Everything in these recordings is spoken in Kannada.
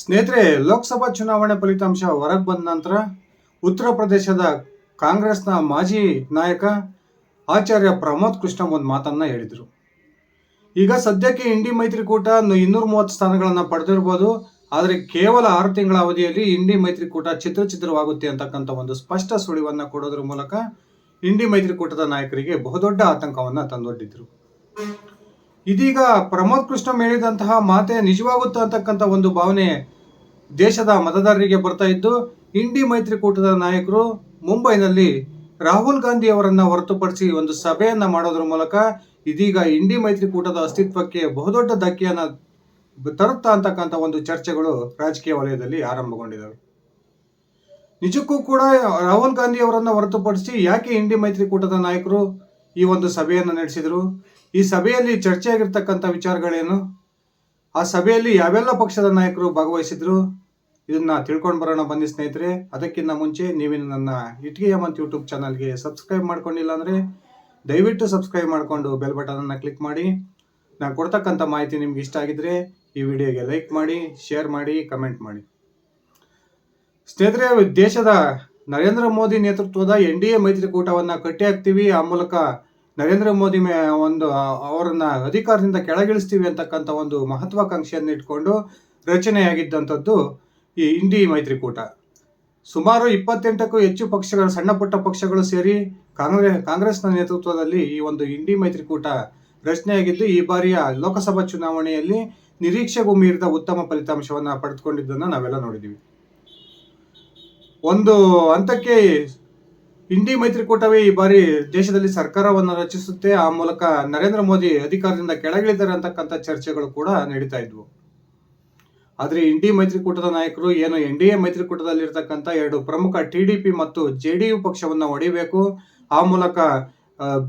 ಸ್ನೇಹಿತರೆ, ಲೋಕಸಭಾ ಚುನಾವಣೆ ಫಲಿತಾಂಶ ಹೊರಗೆ ಬಂದ ನಂತರ ಉತ್ತರ ಪ್ರದೇಶದ ಕಾಂಗ್ರೆಸ್ನ ಮಾಜಿ ನಾಯಕ ಆಚಾರ್ಯ ಪ್ರಮೋದ್ ಕೃಷ್ಣ ಒಂದು ಮಾತನ್ನು ಹೇಳಿದರು. ಈಗ ಸದ್ಯಕ್ಕೆ ಇಂಡಿ ಮೈತ್ರಿಕೂಟ ಇನ್ನೂರ ಮೂವತ್ತು ಸ್ಥಾನಗಳನ್ನು ಪಡೆದಿರ್ಬೋದು, ಆದರೆ ಕೇವಲ ಆರು ತಿಂಗಳ ಅವಧಿಯಲ್ಲಿ ಇಂಡಿ ಮೈತ್ರಿಕೂಟ ಚಿತ್ರ ಚಿತ್ರವಾಗುತ್ತೆ ಅಂತಕ್ಕಂಥ ಒಂದು ಸ್ಪಷ್ಟ ಸುಳಿವನ್ನು ಕೊಡೋದ್ರ ಮೂಲಕ ಇಂಡಿ ಮೈತ್ರಿಕೂಟದ ನಾಯಕರಿಗೆ ಬಹುದೊಡ್ಡ ಆತಂಕವನ್ನು ತಂದೊಡ್ಡಿದ್ರು. ಇದೀಗ ಪ್ರಮೋದ್ ಕೃಷ್ಣ ಹೇಳಿದಂತಹ ಮಾತೆ ನಿಜವಾಗುತ್ತಾ ಅಂತಕ್ಕಂಥ ಒಂದು ಭಾವನೆ ದೇಶದ ಮತದಾರರಿಗೆ ಬರ್ತಾ ಇದ್ದು ಇಂಡಿ ಮೈತ್ರಿಕೂಟದ ನಾಯಕರು ಮುಂಬೈನಲ್ಲಿ ರಾಹುಲ್ ಗಾಂಧಿ ಅವರನ್ನು ಹೊರತುಪಡಿಸಿ ಒಂದು ಸಭೆಯನ್ನು ಮಾಡೋದ್ರ ಮೂಲಕ ಇದೀಗ ಇಂಡಿ ಮೈತ್ರಿಕೂಟದ ಅಸ್ತಿತ್ವಕ್ಕೆ ಬಹುದೊಡ್ಡ ಧಕ್ಕೆಯನ್ನ ತರುತ್ತಾ ಅಂತಕ್ಕಂಥ ಒಂದು ಚರ್ಚೆಗಳು ರಾಜಕೀಯ ವಲಯದಲ್ಲಿ ಆರಂಭಗೊಂಡಿದ್ದಾವೆ ನಿಜಕ್ಕೂ ಕೂಡ ರಾಹುಲ್ ಗಾಂಧಿ ಅವರನ್ನು ಹೊರತುಪಡಿಸಿ ಯಾಕೆ ಇಂಡಿ ಮೈತ್ರಿಕೂಟದ ನಾಯಕರು ಈ ಒಂದು ಸಭೆಯನ್ನು ನಡೆಸಿದರು. ಈ ಸಭೆಯಲ್ಲಿ ಚರ್ಚೆ ಆಗಿರ್ತಕ್ಕಂಥ ವಿಚಾರಗಳೇನು? ಆ ಸಭೆಯಲ್ಲಿ ಯಾವೆಲ್ಲ ಪಕ್ಷದ ನಾಯಕರು ಭಾಗವಹಿಸಿದ್ರು? ಇದನ್ನ ತಿಳ್ಕೊಂಡು ಬರೋಣ ಬನ್ನಿ ಸ್ನೇಹಿತರೆ. ಅದಕ್ಕಿಂತ ಮುಂಚೆ ನೀವು ನನ್ನ ಇಟ್ಗೆ ಯಮಂತ್ ಯೂಟ್ಯೂಬ್ ಚಾನಲ್ಗೆ ಸಬ್ಸ್ಕ್ರೈಬ್ ಮಾಡ್ಕೊಂಡಿಲ್ಲ ಅಂದರೆ ದಯವಿಟ್ಟು ಸಬ್ಸ್ಕ್ರೈಬ್ ಮಾಡಿಕೊಂಡು ಬೆಲ್ ಬಟನನ್ನು ಕ್ಲಿಕ್ ಮಾಡಿ. ನಾನು ಕೊಡ್ತಕ್ಕಂಥ ಮಾಹಿತಿ ನಿಮ್ಗೆ ಇಷ್ಟ ಆಗಿದ್ರೆ ಈ ವಿಡಿಯೋಗೆ ಲೈಕ್ ಮಾಡಿ, ಶೇರ್ ಮಾಡಿ, ಕಮೆಂಟ್ ಮಾಡಿ. ಸ್ನೇಹಿತರೆ, ದೇಶದ ನರೇಂದ್ರ ಮೋದಿ ನೇತೃತ್ವದ ಎನ್ ಡಿ ಎ ಮೈತ್ರಿಕೂಟವನ್ನು ಕಟ್ಟಿ ಹಾಕ್ತೀವಿ ಆ ಮೂಲಕ ನರೇಂದ್ರ ಮೋದಿ ಒಂದು ಅವರನ್ನ ಅಧಿಕಾರದಿಂದ ಕೆಳಗಿಳಿಸ್ತೀವಿ ಅಂತಕ್ಕಂಥ ಒಂದು ಮಹತ್ವಾಕಾಂಕ್ಷೆಯನ್ನು ಇಟ್ಕೊಂಡು ರಚನೆಯಾಗಿದ್ದಂಥದ್ದು ಈ ಇಂಡಿ ಮೈತ್ರಿಕೂಟ. ಸುಮಾರು ಇಪ್ಪತ್ತೆಂಟಕ್ಕೂ ಹೆಚ್ಚು ಪಕ್ಷಗಳು, ಸಣ್ಣ ಪುಟ್ಟ ಪಕ್ಷಗಳು ಸೇರಿ ಕಾಂಗ್ರೆಸ್ ಕಾಂಗ್ರೆಸ್ನ ನೇತೃತ್ವದಲ್ಲಿ ಈ ಒಂದು ಇಂಡಿ ಮೈತ್ರಿಕೂಟ ರಚನೆಯಾಗಿದ್ದು, ಈ ಬಾರಿಯ ಲೋಕಸಭಾ ಚುನಾವಣೆಯಲ್ಲಿ ನಿರೀಕ್ಷೆಗೂ ಮೀರಿದ ಉತ್ತಮ ಫಲಿತಾಂಶವನ್ನು ಪಡೆದುಕೊಂಡಿದ್ದನ್ನು ನಾವೆಲ್ಲ ನೋಡಿದ್ದೀವಿ. ಒಂದು ಹಂತಕ್ಕೆ ಇಂಡಿ ಮೈತ್ರಿಕೂಟವೇ ಈ ಬಾರಿ ದೇಶದಲ್ಲಿ ಸರ್ಕಾರವನ್ನು ರಚಿಸುತ್ತೆ. ಆ ಮೂಲಕ ನರೇಂದ್ರ ಮೋದಿ ಅಧಿಕಾರದಿಂದ ಕೆಳಗಿಳಿದ್ದಾರೆ ಅಂತಕ್ಕಂಥ ಚರ್ಚೆಗಳು ಕೂಡ ನಡೀತಾ ಇದ್ವು. ಆದರೆ ಇಂಡಿ ಮೈತ್ರಿಕೂಟದ ನಾಯಕರು ಏನು ಎನ್ ಡಿ ಎ ಮೈತ್ರಿಕೂಟದಲ್ಲಿರ್ತಕ್ಕಂಥ ಎರಡು ಪ್ರಮುಖ ಟಿ ಡಿ ಪಿ ಮತ್ತು ಜೆ ಡಿ ಯು ಪಕ್ಷವನ್ನು ಹೊಡಿಬೇಕು. ಆ ಮೂಲಕ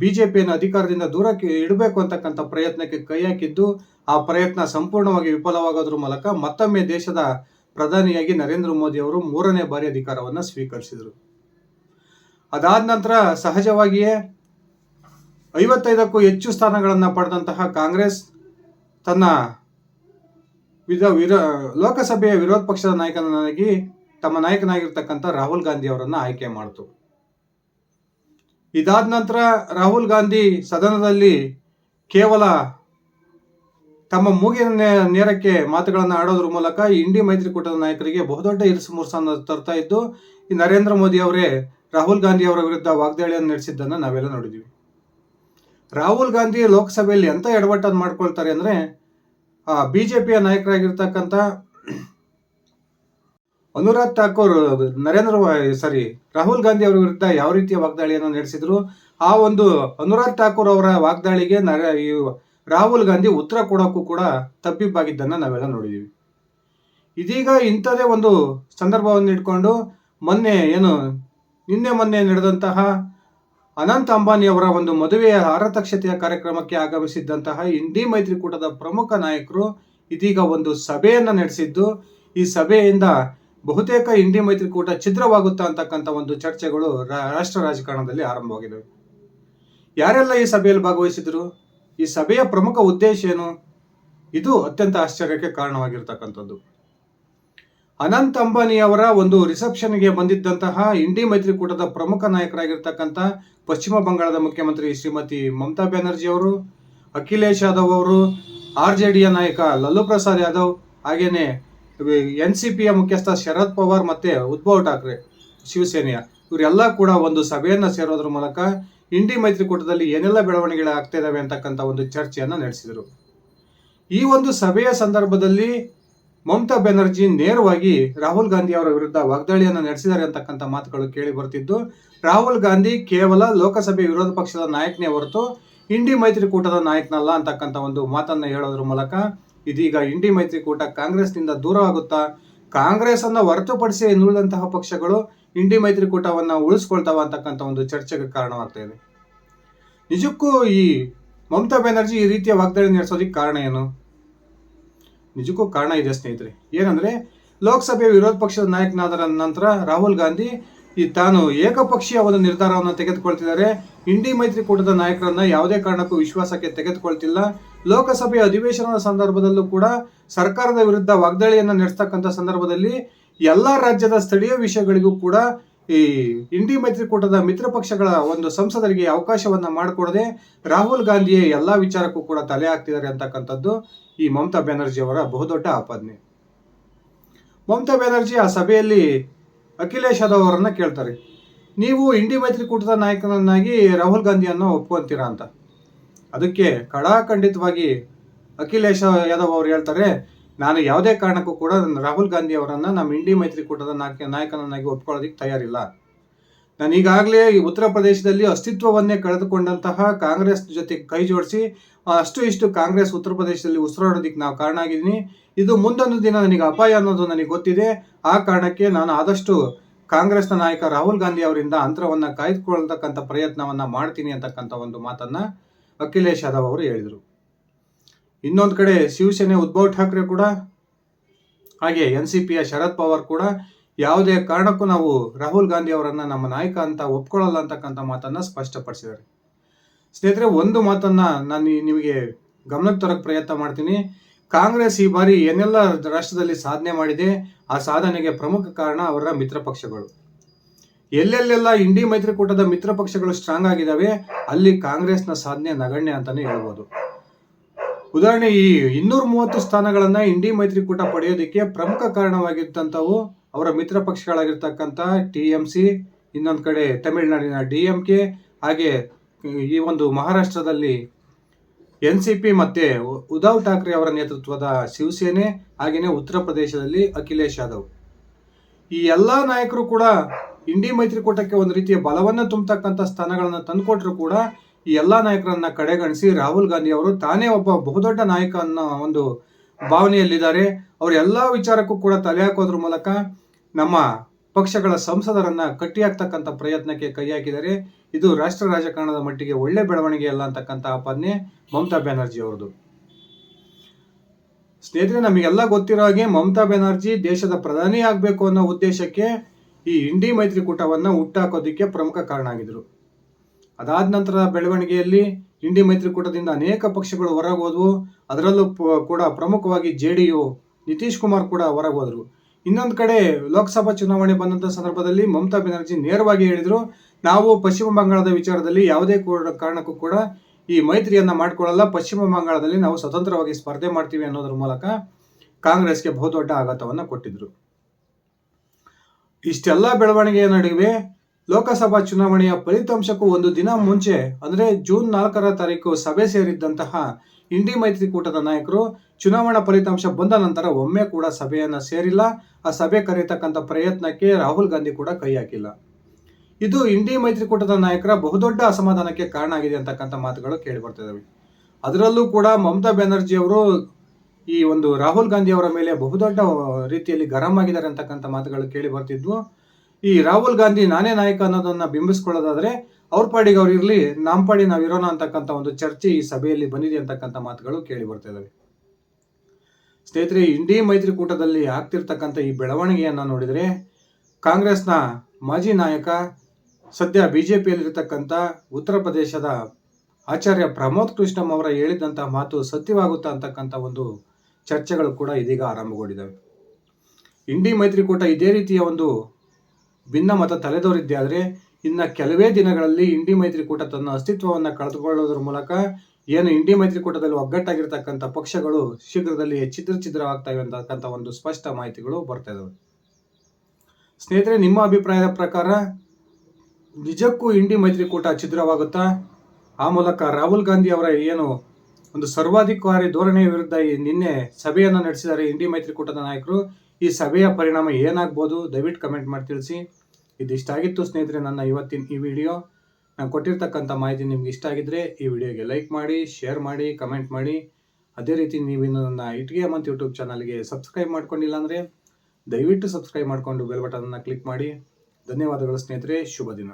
ಬಿಜೆಪಿಯನ್ನು ಅಧಿಕಾರದಿಂದ ದೂರಕ್ಕೆ ಇಡಬೇಕು ಅಂತಕ್ಕಂಥ ಪ್ರಯತ್ನಕ್ಕೆ ಕೈ ಹಾಕಿದ್ದು, ಆ ಪ್ರಯತ್ನ ಸಂಪೂರ್ಣವಾಗಿ ವಿಫಲವಾಗೋದ್ರ ಮೂಲಕ ಮತ್ತೊಮ್ಮೆ ದೇಶದ ಪ್ರಧಾನಿಯಾಗಿ ನರೇಂದ್ರ ಮೋದಿ ಅವರು ಮೂರನೇ ಬಾರಿ ಅಧಿಕಾರವನ್ನು ಸ್ವೀಕರಿಸಿದರು. ಅದಾದ ನಂತರ ಸಹಜವಾಗಿಯೇ ಐವತ್ತೈದಕ್ಕೂ ಹೆಚ್ಚು ಸ್ಥಾನಗಳನ್ನು ಪಡೆದಂತಹ ಕಾಂಗ್ರೆಸ್ ತನ್ನ ವಿಧ ವಿರ, ಲೋಕಸಭೆಯ ವಿರೋಧ ಪಕ್ಷದ ನಾಯಕನಾಗಿ ತಮ್ಮ ನಾಯಕನಾಗಿರ್ತಕ್ಕಂಥ ರಾಹುಲ್ ಗಾಂಧಿ ಅವರನ್ನು ಆಯ್ಕೆ ಮಾಡಿತು. ಇದಾದ ನಂತರ ರಾಹುಲ್ ಗಾಂಧಿ ಸದನದಲ್ಲಿ ಕೇವಲ ತಮ್ಮ ಮೂಗಿನ ನೇರಕ್ಕೆ ಮಾತುಗಳನ್ನು ಆಡೋದ್ರ ಮೂಲಕ ಇಂಡಿ ಮೈತ್ರಿಕೂಟದ ನಾಯಕರಿಗೆ ಬಹುದೊಡ್ಡ ಇರಿಸು ಮುರುಸನ್ನು ತರ್ತಾ ಇದ್ದು, ಈ ನರೇಂದ್ರ ಮೋದಿ ಅವರೇ ರಾಹುಲ್ ಗಾಂಧಿ ಅವರ ವಿರುದ್ಧ ವಾಗ್ದಾಳಿಯನ್ನು ನಡೆಸಿದ್ದನ್ನು ನಾವೆಲ್ಲ ನೋಡಿದ್ದೀವಿ ರಾಹುಲ್ ಗಾಂಧಿ ಲೋಕಸಭೆಯಲ್ಲಿ ಎಂಥ ಎಡವಟ್ಟನ್ನು ಮಾಡ್ಕೊಳ್ತಾರೆ ಅಂದ್ರೆ ಬಿ ಜೆ ಪಿಯ ನಾಯಕರಾಗಿರ್ತಕ್ಕಂಥ ಅನುರಾಗ್ ಠಾಕೂರ್, ನರೇಂದ್ರ ಸಾರಿ, ರಾಹುಲ್ ಗಾಂಧಿ ಅವರ ವಿರುದ್ಧ ಯಾವ ರೀತಿಯ ವಾಗ್ದಾಳಿಯನ್ನು ನಡೆಸಿದ್ರು? ಆ ಒಂದು ಅನುರಾಗ್ ಠಾಕೂರ್ ಅವರ ವಾಗ್ದಾಳಿಗೆ ನರ ರಾಹುಲ್ ಗಾಂಧಿ ಉತ್ತರ ಕೊಡೋಕ್ಕೂ ಕೂಡ ತಬ್ಬಿಬ್ಬಾಗಿದ್ದನ್ನು ನಾವೆಲ್ಲ ನೋಡಿದ್ದೀವಿ ಇದೀಗ ಇಂಥದೇ ಒಂದು ಸಂದರ್ಭವನ್ನು ಇಟ್ಕೊಂಡು ಮೊನ್ನೆ ಏನು ನಿನ್ನೆ ಮೊನ್ನೆ ನಡೆದಂತಹ ಅನಂತ್ ಅಂಬಾನಿ ಅವರ ಒಂದು ಮದುವೆಯ ಆರತಕ್ಷತೆಯ ಕಾರ್ಯಕ್ರಮಕ್ಕೆ ಆಗಮಿಸಿದ್ದಂತಹ ಇಂಡಿ ಮೈತ್ರಿಕೂಟದ ಪ್ರಮುಖ ನಾಯಕರು ಇದೀಗ ಒಂದು ಸಭೆಯನ್ನು ನಡೆಸಿದ್ದು, ಈ ಸಭೆಯಿಂದ ಬಹುತೇಕ ಇಂಡಿ ಮೈತ್ರಿಕೂಟ ಛಿದ್ರವಾಗುತ್ತಾ ಅಂತಕ್ಕಂಥ ಒಂದು ಚರ್ಚೆಗಳು ರಾಷ್ಟ್ರ ರಾಜಕಾರಣದಲ್ಲಿ ಆರಂಭವಾಗಿದೆ ಯಾರೆಲ್ಲ ಈ ಸಭೆಯಲ್ಲಿ ಭಾಗವಹಿಸಿದರು? ಈ ಸಭೆಯ ಪ್ರಮುಖ ಉದ್ದೇಶ ಏನು? ಇದು ಅತ್ಯಂತ ಆಶ್ಚರ್ಯಕ್ಕೆ ಕಾರಣವಾಗಿರ್ತಕ್ಕಂಥದ್ದು. ಅನಂತ್ ಅಂಬಾನಿ ಅವರ ಒಂದು ರಿಸೆಪ್ಷನ್ಗೆ ಬಂದಿದ್ದಂತಹ ಇಂಡಿ ಮೈತ್ರಿಕೂಟದ ಪ್ರಮುಖ ನಾಯಕರಾಗಿರ್ತಕ್ಕಂಥ ಪಶ್ಚಿಮ ಬಂಗಾಳದ ಮುಖ್ಯಮಂತ್ರಿ ಶ್ರೀಮತಿ ಮಮತಾ ಬ್ಯಾನರ್ಜಿ ಅವರು, ಅಖಿಲೇಶ್ ಯಾದವ್ ಅವರು, ಆರ್ ಜೆ ಡಿಯ ನಾಯಕ ಲಲ್ಲು ಪ್ರಸಾದ್ ಯಾದವ್ ಹಾಗೆಯೇ ಎನ್ ಸಿ ಪಿಯ ಮುಖ್ಯಸ್ಥ ಶರದ್ ಪವಾರ್ ಮತ್ತೆ ಉದ್ಭವ್ ಠಾಕ್ರೆ, ಶಿವಸೇನೆಯ. ಇವರೆಲ್ಲ ಕೂಡ ಒಂದು ಸಭೆಯನ್ನು ಸೇರೋದ್ರ ಮೂಲಕ ಇಂಡಿ ಮೈತ್ರಿಕೂಟದಲ್ಲಿ ಏನೆಲ್ಲ ಬೆಳವಣಿಗೆಗಳು ಆಗ್ತಾ ಇದಾವೆ ಅಂತಕ್ಕಂಥ ಒಂದು ಚರ್ಚೆಯನ್ನು ನಡೆಸಿದರು. ಈ ಒಂದು ಸಭೆಯ ಸಂದರ್ಭದಲ್ಲಿ ಮಮತಾ ಬ್ಯಾನರ್ಜಿ ನೇರವಾಗಿ ರಾಹುಲ್ ಗಾಂಧಿ ಅವರ ವಿರುದ್ಧ ವಾಗ್ದಾಳಿಯನ್ನು ನಡೆಸಿದ್ದಾರೆ ಅಂತಕ್ಕಂಥ ಮಾತುಗಳು ಕೇಳಿ ಬರ್ತಿದ್ದು ರಾಹುಲ್ ಗಾಂಧಿ ಕೇವಲ ಲೋಕಸಭೆ ವಿರೋಧ ಪಕ್ಷದ ನಾಯಕನೇ ಹೊರತು ಇಂಡಿ ಮೈತ್ರಿಕೂಟದ ನಾಯಕನಲ್ಲ ಅಂತಕ್ಕಂಥ ಒಂದು ಮಾತನ್ನು ಹೇಳೋದ್ರ ಮೂಲಕ ಇದೀಗ ಇಂಡಿ ಮೈತ್ರಿಕೂಟ ಕಾಂಗ್ರೆಸ್ನಿಂದ ದೂರವಾಗುತ್ತಾ ಕಾಂಗ್ರೆಸ್ ಅನ್ನು ಹೊರತುಪಡಿಸಿ ಇನ್ನುಳಿದಂತಹ ಪಕ್ಷಗಳು ಇಂಡಿ ಮೈತ್ರಿಕೂಟವನ್ನು ಉಳಿಸ್ಕೊಳ್ತಾವ ಅಂತಕ್ಕಂಥ ಒಂದು ಚರ್ಚೆಗೆ ಕಾರಣವಾಗ್ತಾ ಇದೆ. ನಿಜಕ್ಕೂ ಈ ಮಮತಾ ಬ್ಯಾನರ್ಜಿ ಈ ರೀತಿಯ ವಾಗ್ದಾಳಿ ನಡೆಸೋದಕ್ಕೆ ಕಾರಣ ಏನು? ನಿಜಕ್ಕೂ ಕಾರಣ ಇದೆ ಸ್ನೇಹಿತರೆ. ಏನಂದ್ರೆ ಲೋಕಸಭೆ ವಿರೋಧ ಪಕ್ಷದ ನಾಯಕನಾದ ನಂತರ ರಾಹುಲ್ ಗಾಂಧಿ ಈ ತಾನು ಏಕಪಕ್ಷೀಯ ಒಂದು ನಿರ್ಧಾರವನ್ನು ತೆಗೆದುಕೊಳ್ತಿದ್ದಾರೆ. ಇಂಡಿ ಮೈತ್ರಿಕೂಟದ ನಾಯಕರನ್ನ ಯಾವುದೇ ಕಾರಣಕ್ಕೂ ವಿಶ್ವಾಸಕ್ಕೆ ತೆಗೆದುಕೊಳ್ತಿಲ್ಲ. ಲೋಕಸಭೆ ಅಧಿವೇಶನದ ಸಂದರ್ಭದಲ್ಲೂ ಕೂಡ ಸರ್ಕಾರದ ವಿರುದ್ಧ ವಾಗ್ದಾಳಿಯನ್ನು ನಡೆಸ್ತಕ್ಕಂಥ ಸಂದರ್ಭದಲ್ಲಿ ಎಲ್ಲಾ ರಾಜ್ಯದ ಸ್ಥಳೀಯ ವಿಷಯಗಳಿಗೂ ಕೂಡ ಈ ಇಂಡಿ ಮೈತ್ರಿಕೂಟದ ಮಿತ್ರ ಪಕ್ಷಗಳ ಒಂದು ಸಂಸದರಿಗೆ ಅವಕಾಶವನ್ನ ಮಾಡಿಕೊಡದೆ ರಾಹುಲ್ ಗಾಂಧಿಯೇ ಎಲ್ಲಾ ವಿಚಾರಕ್ಕೂ ಕೂಡ ತಲೆ ಹಾಕ್ತಿದ್ದಾರೆ ಅಂತಕ್ಕಂಥದ್ದು ಈ ಮಮತಾ ಬ್ಯಾನರ್ಜಿ ಅವರ ಬಹುದೊಡ್ಡ ಆಪಾದನೆ. ಮಮತಾ ಬ್ಯಾನರ್ಜಿ ಆ ಸಭೆಯಲ್ಲಿ ಅಖಿಲೇಶ್ ಯಾದವ್ ಅವರನ್ನ ಕೇಳ್ತಾರೆ, ನೀವು ಇಂಡಿ ಮೈತ್ರಿಕೂಟದ ನಾಯಕನನ್ನಾಗಿ ರಾಹುಲ್ ಗಾಂಧಿಯನ್ನು ಒಪ್ಕೊಂತೀರಾ ಅಂತ? ಅದಕ್ಕೆ ಕಡಾಖಂಡಿತವಾಗಿ ಅಖಿಲೇಶ್ ಯಾದವ್ ಅವರು ಹೇಳ್ತಾರೆ ನಾನು ಯಾವುದೇ ಕಾರಣಕ್ಕೂ ಕೂಡ ರಾಹುಲ್ ಗಾಂಧಿ ಅವರನ್ನ ನಮ್ಮ ಇಂಡಿ ಮೈತ್ರಿಕೂಟದ ನಾಯಕ ನಾಯಕನನ್ನಾಗಿ ಒಪ್ಕೊಳ್ಳೋದಕ್ಕೆ ತಯಾರಿಲ್ಲ. ನಾನು ಈಗಾಗಲೇ ಈ ಉತ್ತರ ಪ್ರದೇಶದಲ್ಲಿ ಅಸ್ತಿತ್ವವನ್ನೇ ಕಳೆದುಕೊಂಡಂತಹ ಕಾಂಗ್ರೆಸ್ ಜೊತೆ ಕೈ ಜೋಡಿಸಿ ಅಷ್ಟು ಇಷ್ಟು ಕಾಂಗ್ರೆಸ್ ಉತ್ತರ ಪ್ರದೇಶದಲ್ಲಿ ಉಸಿರಾಡೋದಕ್ಕೆ ನಾವು ಕಾರಣ ಆಗಿದ್ದೀನಿ. ಇದು ಮುಂದೊಂದು ದಿನ ನನಗೆ ಅಪಾಯ ಅನ್ನೋದು ನನಗೆ ಗೊತ್ತಿದೆ. ಆ ಕಾರಣಕ್ಕೆ ನಾನು ಆದಷ್ಟು ಕಾಂಗ್ರೆಸ್ನ ನಾಯಕ ರಾಹುಲ್ ಗಾಂಧಿ ಅವರಿಂದ ಅಂತರವನ್ನು ಕಾಯ್ದುಕೊಳ್ತಕ್ಕಂಥ ಪ್ರಯತ್ನವನ್ನು ಮಾಡ್ತೀನಿ ಅಂತಕ್ಕಂಥ ಒಂದು ಮಾತನ್ನು ಅಖಿಲೇಶ್ ಯಾದವ್ ಅವರು ಹೇಳಿದರು. ಇನ್ನೊಂದು ಕಡೆ ಶಿವಸೇನೆ ಉದ್ಭವ್ ಠಾಕ್ರೆ ಕೂಡ, ಹಾಗೆ ಎನ್ ಸಿ ಪಿಯ ಶರದ್ ಪವಾರ್ ಕೂಡ ಯಾವುದೇ ಕಾರಣಕ್ಕೂ ನಾವು ರಾಹುಲ್ ಗಾಂಧಿ ಅವರನ್ನು ನಮ್ಮ ನಾಯಕ ಅಂತ ಒಪ್ಕೊಳ್ಳಲ್ಲ ಅಂತಕ್ಕಂಥ ಮಾತನ್ನ ಸ್ಪಷ್ಟಪಡಿಸಿದ್ದಾರೆ. ಸ್ನೇಹಿತರೆ, ಒಂದು ಮಾತನ್ನ ನಾನು ನಿಮಗೆ ಗಮನಕ್ಕೆ ತರಕ್ಕೆ ಪ್ರಯತ್ನ ಮಾಡ್ತೀನಿ. ಕಾಂಗ್ರೆಸ್ ಈ ಬಾರಿ ಏನೆಲ್ಲ ರಾಷ್ಟ್ರದಲ್ಲಿ ಸಾಧನೆ ಮಾಡಿದೆ, ಆ ಸಾಧನೆಗೆ ಪ್ರಮುಖ ಕಾರಣ ಅವರ ಮಿತ್ರ ಪಕ್ಷಗಳು. ಎಲ್ಲೆಲ್ಲೆಲ್ಲ ಇಂಡಿ ಮೈತ್ರಿಕೂಟದ ಮಿತ್ರ ಪಕ್ಷಗಳು ಸ್ಟ್ರಾಂಗ್ ಆಗಿದ್ದಾವೆ, ಅಲ್ಲಿ ಕಾಂಗ್ರೆಸ್ನ ಸಾಧನೆ ನಗಣ್ಯ ಅಂತಲೇ ಹೇಳ್ಬೋದು. ಉದಾಹರಣೆ, ಈ ಇನ್ನೂರ ಮೂವತ್ತು ಸ್ಥಾನಗಳನ್ನ ಇಂಡಿ ಮೈತ್ರಿಕೂಟ ಪಡೆಯೋದಕ್ಕೆ ಪ್ರಮುಖ ಕಾರಣವಾಗಿದ್ದಂಥವು ಅವರ ಮಿತ್ರ ಪಕ್ಷಗಳಾಗಿರ್ತಕ್ಕಂಥ ಟಿ ಎಂ ಸಿ, ಇನ್ನೊಂದು ಕಡೆ ತಮಿಳುನಾಡಿನ ಡಿ ಎಂ ಕೆ, ಹಾಗೆ ಈ ಒಂದು ಮಹಾರಾಷ್ಟ್ರದಲ್ಲಿ ಎನ್ ಸಿ ಪಿ ಮತ್ತೆ ಉದ್ಧವ್ ಠಾಕ್ರೆ ಅವರ ನೇತೃತ್ವದ ಶಿವಸೇನೆ, ಹಾಗೆಯೇ ಉತ್ತರ ಪ್ರದೇಶದಲ್ಲಿ ಅಖಿಲೇಶ್ ಯಾದವ್. ಈ ಎಲ್ಲ ನಾಯಕರು ಕೂಡ ಇಂಡಿ ಮೈತ್ರಿಕೂಟಕ್ಕೆ ಒಂದು ರೀತಿಯ ಬಲವನ್ನು ತುಂಬತಕ್ಕಂಥ ಸ್ಥಾನಗಳನ್ನು ತಂದುಕೊಟ್ರು ಕೂಡ ಈ ಎಲ್ಲ ನಾಯಕರನ್ನ ಕಡೆಗಣಿಸಿ ರಾಹುಲ್ ಗಾಂಧಿ ಅವರು ತಾನೇ ಒಬ್ಬ ಬಹುದೊಡ್ಡ ನಾಯಕ ಅನ್ನೋ ಒಂದು ಭಾವನೆಯಲ್ಲಿದ್ದಾರೆ. ಅವರು ಎಲ್ಲಾ ವಿಚಾರಕ್ಕೂ ಕೂಡ ತಲೆ ಹಾಕೋದ್ರ ಮೂಲಕ ನಮ್ಮ ಪಕ್ಷಗಳ ಸಂಸದರನ್ನ ಕಟ್ಟಿ ಹಾಕ್ತಕ್ಕಂಥ ಪ್ರಯತ್ನಕ್ಕೆ ಕೈ ಹಾಕಿದ್ದಾರೆ. ಇದು ರಾಷ್ಟ್ರ ರಾಜಕಾರಣದ ಮಟ್ಟಿಗೆ ಒಳ್ಳೆ ಬೆಳವಣಿಗೆ ಅಲ್ಲ ಅಂತಕ್ಕಂಥ ಆಪಾದನೆ ಮಮತಾ ಬ್ಯಾನರ್ಜಿ ಅವರದು ಸ್ನೇಹಿತರೆ, ನಮಗೆಲ್ಲ ಗೊತ್ತಿರೋ ಹಾಗೆ ಮಮತಾ ಬ್ಯಾನರ್ಜಿ ದೇಶದ ಪ್ರಧಾನಿ ಆಗಬೇಕು ಅನ್ನೋ ಉದ್ದೇಶಕ್ಕೆ ಈ ಇಂಡಿ ಮೈತ್ರಿಕೂಟವನ್ನ ಹುಟ್ಟಾಕೋದಕ್ಕೆ ಪ್ರಮುಖ ಕಾರಣ ಆಗಿದ್ರು. ಅದಾದ ನಂತರ ಬೆಳವಣಿಗೆಯಲ್ಲಿ ಇಂಡಿ ಮೈತ್ರಿಕೂಟದಿಂದ ಅನೇಕ ಪಕ್ಷಗಳು ಹೊರಗೋದವು ಅದರಲ್ಲೂ ಕೂಡ ಪ್ರಮುಖವಾಗಿ J D U Nitish Kumar ಕೂಡ ಹೊರಗೋದ್ರು ಇನ್ನೊಂದು ಕಡೆ ಲೋಕಸಭಾ ಚುನಾವಣೆ ಬಂದಂತ ಸಂದರ್ಭದಲ್ಲಿ ಮಮತಾ ಬ್ಯಾನರ್ಜಿ ನೇರವಾಗಿ ಹೇಳಿದರು, ನಾವು ಪಶ್ಚಿಮ ಬಂಗಾಳದ ವಿಚಾರದಲ್ಲಿ ಯಾವುದೇ ಕಾರಣಕ್ಕೂ ಕೂಡ ಈ ಮೈತ್ರಿಯನ್ನ ಮಾಡಿಕೊಳ್ಳಲ್ಲ. ಪಶ್ಚಿಮ ಬಂಗಾಳದಲ್ಲಿ ನಾವು ಸ್ವತಂತ್ರವಾಗಿ ಸ್ಪರ್ಧೆ ಮಾಡ್ತೀವಿ ಅನ್ನೋದ್ರ ಮೂಲಕ ಕಾಂಗ್ರೆಸ್ಗೆ ಬಹುದೊಡ್ಡ ಆಘಾತವನ್ನು ಕೊಟ್ಟಿದ್ರು. ಇಷ್ಟೆಲ್ಲ ಬೆಳವಣಿಗೆಯ ನಡುವೆ ಲೋಕಸಭಾ ಚುನಾವಣೆಯ ಫಲಿತಾಂಶಕ್ಕೂ ಒಂದು ದಿನ ಮುಂಚೆ, ಅಂದರೆ ಜೂನ್ ನಾಲ್ಕರ ತಾರೀಕು ಸಭೆ ಸೇರಿದ್ದಂತಹ ಇಂಡಿ ಮೈತ್ರಿಕೂಟದ ನಾಯಕರು ಚುನಾವಣಾ ಫಲಿತಾಂಶ ಬಂದ ನಂತರ ಒಮ್ಮೆ ಕೂಡ ಸಭೆಯನ್ನು ಸೇರಿಲ್ಲ. ಆ ಸಭೆ ಕರೆಯತಕ್ಕಂಥ ಪ್ರಯತ್ನಕ್ಕೆ ರಾಹುಲ್ ಗಾಂಧಿ ಕೂಡ ಕೈ ಹಾಕಿಲ್ಲ. ಇದು ಇಂಡಿ ಮೈತ್ರಿಕೂಟದ ನಾಯಕರ ಬಹುದೊಡ್ಡ ಅಸಮಾಧಾನಕ್ಕೆ ಕಾರಣ ಆಗಿದೆ ಅಂತಕ್ಕಂಥ ಮಾತುಗಳು ಕೇಳಿ ಬರ್ತಿದ್ದಾವೆ ಅದರಲ್ಲೂ ಕೂಡ ಮಮತಾ ಬ್ಯಾನರ್ಜಿ ಅವರು ಈ ಒಂದು ರಾಹುಲ್ ಗಾಂಧಿ ಅವರ ಮೇಲೆ ಬಹುದೊಡ್ಡ ರೀತಿಯಲ್ಲಿ ಗರಂ ಆಗಿದ್ದಾರೆ ಅಂತಕ್ಕಂಥ ಮಾತುಗಳು ಕೇಳಿ ಬರ್ತಿದ್ವು ಈ ರಾಹುಲ್ ಗಾಂಧಿ ನಾನೇ ನಾಯಕ ಅನ್ನೋದನ್ನ ಬಿಂಬಿಸ್ಕೊಳ್ಳೋದಾದ್ರೆ ಅವ್ರ ಪಾಡಿಗೆ ಅವ್ರು ಇರಲಿ ನಮ್ಮ ಪಾಡಿ ನಾವು ಇರೋಣ ಅಂತಕ್ಕಂಥ ಒಂದು ಚರ್ಚೆ ಈ ಸಭೆಯಲ್ಲಿ ಬಂದಿದೆ ಅಂತಕ್ಕಂಥ ಮಾತುಗಳು ಕೇಳಿ ಬರ್ತಾ ಇದಾವೆ. ಸ್ನೇಹಿತರೆ, ಇಂಡಿ ಮೈತ್ರಿಕೂಟದಲ್ಲಿ ಆಗ್ತಿರ್ತಕ್ಕಂಥ ಈ ಬೆಳವಣಿಗೆಯನ್ನ ನೋಡಿದರೆ ಕಾಂಗ್ರೆಸ್ನ ಮಾಜಿ ನಾಯಕ, ಸದ್ಯ ಬಿಜೆಪಿಯಲ್ಲಿರ್ತಕ್ಕಂಥ ಉತ್ತರ ಪ್ರದೇಶದ ಆಚಾರ್ಯ ಪ್ರಮೋದ್ ಕೃಷ್ಣಂ ಅವರ ಹೇಳಿದಂಥ ಮಾತು ಸತ್ಯವಾಗುತ್ತಾ ಅಂತಕ್ಕಂಥ ಒಂದು ಚರ್ಚೆಗಳು ಕೂಡ ಇದೀಗ ಆರಂಭಗೊಂಡಿದ್ದಾವೆ. ಇಂಡಿ ಮೈತ್ರಿಕೂಟ ಇದೇ ರೀತಿಯ ಒಂದು ಭಿನ್ನ ಮತ ತಲೆದೋರಿದ್ದೆ ಆದರೆ ಇನ್ನು ಕೆಲವೇ ದಿನಗಳಲ್ಲಿ ಇಂಡಿ ಮೈತ್ರಿಕೂಟ ತನ್ನ ಅಸ್ತಿತ್ವವನ್ನು ಕಳೆದುಕೊಳ್ಳೋದ್ರ ಮೂಲಕ ಏನು ಇಂಡಿ ಮೈತ್ರಿಕೂಟದಲ್ಲಿ ಒಗ್ಗಟ್ಟಾಗಿರ್ತಕ್ಕಂಥ ಪಕ್ಷಗಳು ಶೀಘ್ರದಲ್ಲಿ ಛಿದ್ರ ಛಿದ್ರವಾಗ್ತವೆ ಅಂತಕ್ಕಂಥ ಒಂದು ಸ್ಪಷ್ಟ ಮಾಹಿತಿಗಳು ಬರ್ತಾ ಇದಾವೆ. ಸ್ನೇಹಿತರೆ, ನಿಮ್ಮ ಅಭಿಪ್ರಾಯದ ಪ್ರಕಾರ ನಿಜಕ್ಕೂ ಇಂಡಿ ಮೈತ್ರಿಕೂಟ ಛಿದ್ರವಾಗುತ್ತಾ? ಆ ಮೂಲಕ ರಾಹುಲ್ ಗಾಂಧಿ ಅವರ ಏನು ಒಂದು ಸರ್ವಾಧಿಕಾರಿ ಧೋರಣೆಯ ವಿರುದ್ಧ ನಿನ್ನೆ ಸಭೆಯನ್ನು ನಡೆಸಿದ್ದಾರೆ ಇಂಡಿ ಮೈತ್ರಿಕೂಟದ ನಾಯಕರು. ಈ ಸಭೆಯ ಪರಿಣಾಮ ಏನಾಗ್ಬೋದು ದಯವಿಟ್ಟು ಕಮೆಂಟ್ ಮಾಡಿ ತಿಳಿಸಿ. ಇದಿಷ್ಟಾಗಿತ್ತು ಸ್ನೇಹಿತರೆ ನನ್ನ ಇವತ್ತಿನ ಈ ವಿಡಿಯೋ. ನಾನು ಕೊಟ್ಟಿರ್ತಕ್ಕಂಥ ಮಾಹಿತಿ ನಿಮ್ಗೆ ಇಷ್ಟ ಆಗಿದ್ರೆ ಈ ವಿಡಿಯೋಗೆ ಲೈಕ್ ಮಾಡಿ, ಶೇರ್ ಮಾಡಿ, ಕಮೆಂಟ್ ಮಾಡಿ. ಅದೇ ರೀತಿ ನೀವು ಇನ್ನು ನನ್ನ ಇಟ್ಗೆ ಮಂತ್ ಯೂಟ್ಯೂಬ್ ಚಾನಲ್ಗೆ ಸಬ್ಸ್ಕ್ರೈಬ್ ಮಾಡ್ಕೊಂಡಿಲ್ಲ ಅಂದರೆ ದಯವಿಟ್ಟು ಸಬ್ಸ್ಕ್ರೈಬ್ ಮಾಡಿಕೊಂಡು ಬೆಲ್ ಬಟನನ್ನು ಕ್ಲಿಕ್ ಮಾಡಿ. ಧನ್ಯವಾದಗಳು ಸ್ನೇಹಿತರೆ, ಶುಭ ದಿನ.